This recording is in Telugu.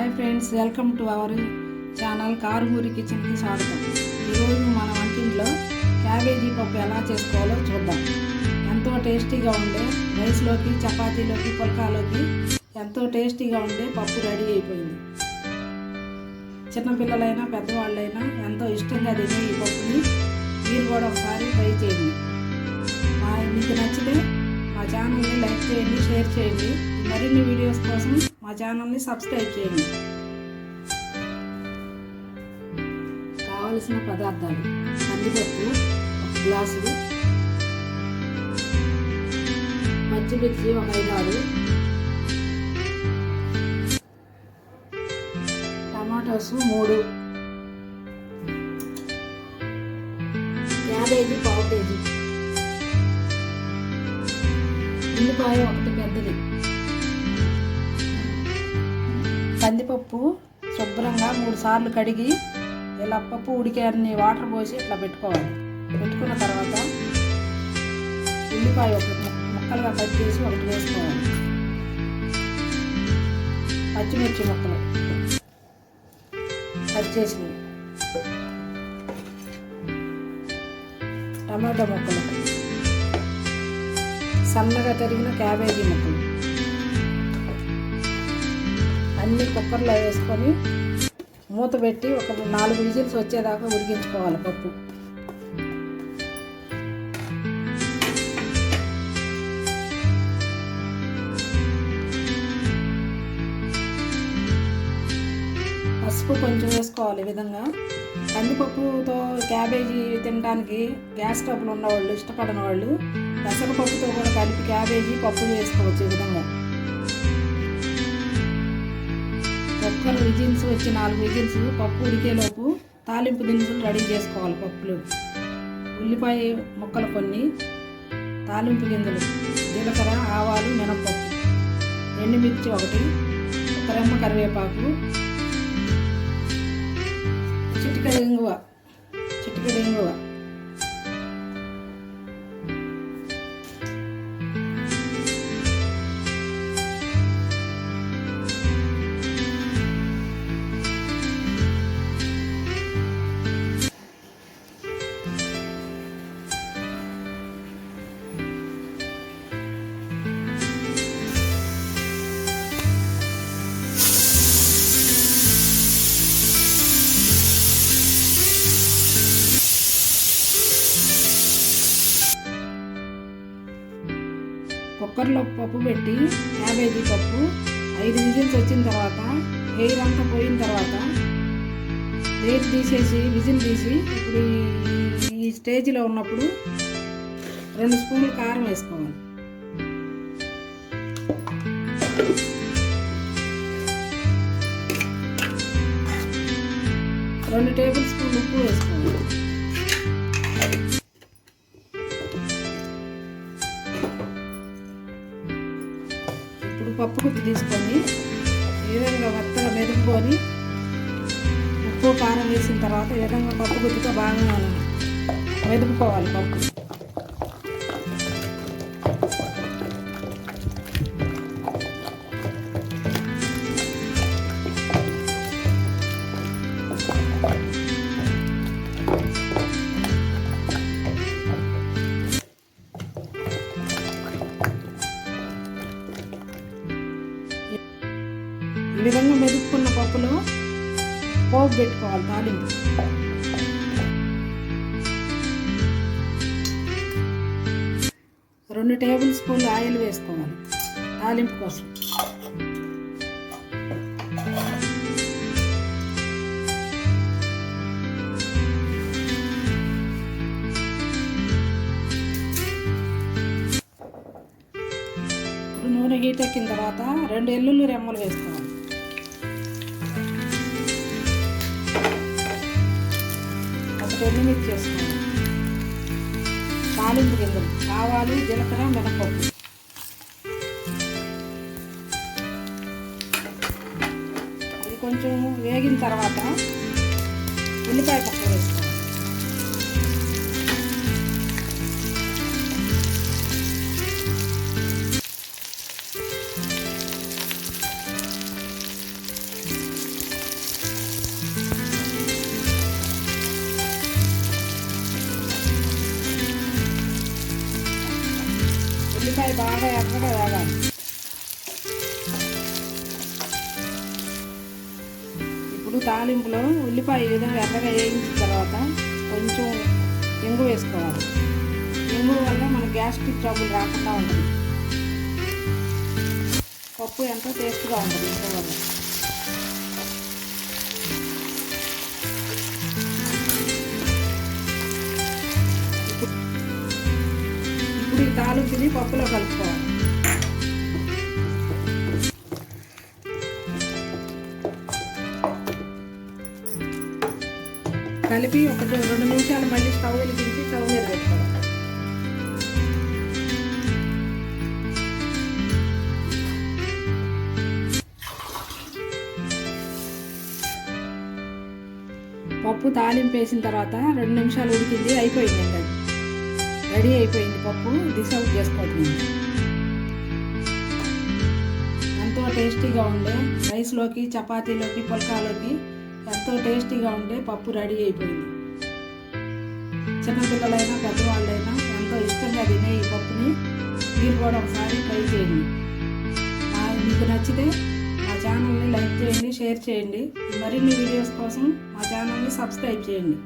Hi friends welcome to our channel Karumuri కిచెన్కి స్వాగతం. ఈరోజు మన వంటింట్లో క్యాబేజీ పప్పు ఎలా చేసుకోవాలో చూద్దాం. ఎంతో టేస్టీగా ఉండే రైస్లోకి చపాతీలోకి పుల్కాలోకి ఎంతో టేస్టీగా ఉండే పప్పు రెడీ అయిపోయింది. చిన్నపిల్లలైనా పెద్దవాళ్ళైనా ఎంతో ఇష్టంగా తినే ఈ పప్పుని మీరు కూడా ఒకసారి ట్రై చేయండి. మీకు నచ్చితే మా ఛానల్ని లైక్ చేయండి షేర్ చేయండి. మరిన్ని వీడియోస్ కోసం ఛానల్ని సబ్స్క్రైబ్ చేయండి. కావలసిన పదార్థాలు. కందిపప్పు ఒక గ్లాసు. పచ్చిమిర్చి ఒక ఐదారు. టమాటోస్ మూడు. క్యాబేజీ పావు కేజీ. ఉల్లిపాయ ఒకటి పెద్దది. కందిపప్పు శుభ్రంగా మూడు సార్లు కడిగి ఇలా పప్పు ఉడికే అన్ని వాటర్ పోసి ఇట్లా పెట్టుకోవాలి. పెట్టుకున్న తర్వాత ఉల్లిపాయ ఒక ముక్కలుగా కట్ చేసి ఒకటి వేసుకోవాలి. పచ్చిమిర్చి ముక్కలు కట్ చేసినవి టమాటా ముక్కలు. సన్నగా తరిగిన క్యాబేజీ ముక్కలు. అన్ని కుక్కర్లో వేసుకొని మూత పెట్టి ఒక నాలుగు విజిల్స్ వచ్చేదాకా ఉడికించుకోవాలి పప్పు. పసుపు కొంచెం వేసుకోవాలి ఈ విధంగా. కందిపప్పుతో క్యాబేజీ తినడానికి గ్యాస్ ట్రబుల్ ఉన్నవాళ్ళు ఇష్టపడిన వాళ్ళు పెసరపప్పుతో కూడా కలిపి క్యాబేజీ పప్పు చేసుకోవచ్చు ఈ విధంగా. కుక్కర్ విజిల్స్ వచ్చి నాలుగు విజిల్స్. పప్పు ఉడికేలోపు తాలింపు దినుసులు రెడీ చేసుకోవాలి పప్పులు. ఉల్లిపాయ ముక్కలు కొన్ని తాలింపు గింజలు జీలకర్ర ఆవాలు మినపప్పు ఎండుమిర్చి ఒకటి ఒక రెమ్మ కరివేపాకు. చిటికెడు ఇంగువ చిటికెడు ఇంగువ. కుక్కర్లో పప్పు పెట్టి క్యాబేజీ పప్పు ఐదు విజిల్స్ వచ్చిన తర్వాత ఎయిర్ అంతా పోయిన తర్వాత ఎయిర్ తీసేసి విజిల్ తీసి ఇప్పుడు ఈ- స్టేజ్లో ఉన్నప్పుడు రెండు స్పూన్లు కారం వేసుకోవాలి. రెండు టేబుల్ స్పూన్ ఉప్పు వేసుకోవాలి. పప్పు గుత్తి తీసుకొని ఈ విధంగా మెత్తగా మెదుపుకొని ఉప్పు కారం వేసిన తర్వాత ఈ విధంగా పప్పు గుత్తితో బాగా మెదుపుకోవాలి పప్పు. ఈ విధంగా మెదుపుకున్న పప్పులో పోపు పెట్టుకోవాలి తాలింపు. రెండు టేబుల్ స్పూన్లు ఆయిల్ వేసుకోవాలి తాలింపు కోసం. నూనె హీట్ ఎక్కిన తర్వాత రెండు ఎల్లుల్లి రెమ్మలు వేసుకోవాలి. ఒకటి ఎండుమిర్చి తాలింపు గింజలు ఆవాలు జీలకర్ర మినపప్పు అది కొంచెం వేగిన తర్వాత ఉల్లిపాయ పక్కన ఉల్లిపాయ బాగా ఎర్రగా వేగాలి. ఇప్పుడు తాలింపులో ఉల్లిపాయ ఈ విధంగా ఎర్రగా వేయించిన తర్వాత కొంచెం ఇంగు వేసుకోవాలి. ఇంగు వల్ల మన గ్యాస్ట్రిక్ ట్రబుల్ రాకుండా ఉంటుంది. పప్పు ఎంతో టేస్ట్గా ఉంటుంది ఎంగు వల్ల. తాలింపుని పప్పులో కలుపుకోవాలి. కలిపి ఒక రెండు నిమిషాలు మళ్ళీ స్టవ్ వెలిగించి స్టవ్ మీద పెట్టుకోవాలి. పప్పు తాలింపు వేసిన తర్వాత రెండు నిమిషాలు ఉడికింది అయిపోయింది రెడీ అయిపోయింది పప్పు డిసౌట్ చేసుకోవట్లేదు ఎంతో టేస్టీగా ఉండే రైస్లోకి చపాతీలోకి పుల్కాలోకి ఎంతో టేస్టీగా ఉండే పప్పు రెడీ అయిపోయింది. చిన్నపిల్లలైనా పెద్దవాళ్ళైనా ఎంతో ఇష్టంగా తినే ఈ పప్పుని మీరు కూడా ఒకసారి ట్రై చేయండి. మీకు నచ్చితే మా ఛానల్ని లైక్ చేయండి షేర్ చేయండి. మరిన్ని వీడియోస్ కోసం మా ఛానల్ని సబ్స్క్రైబ్ చేయండి.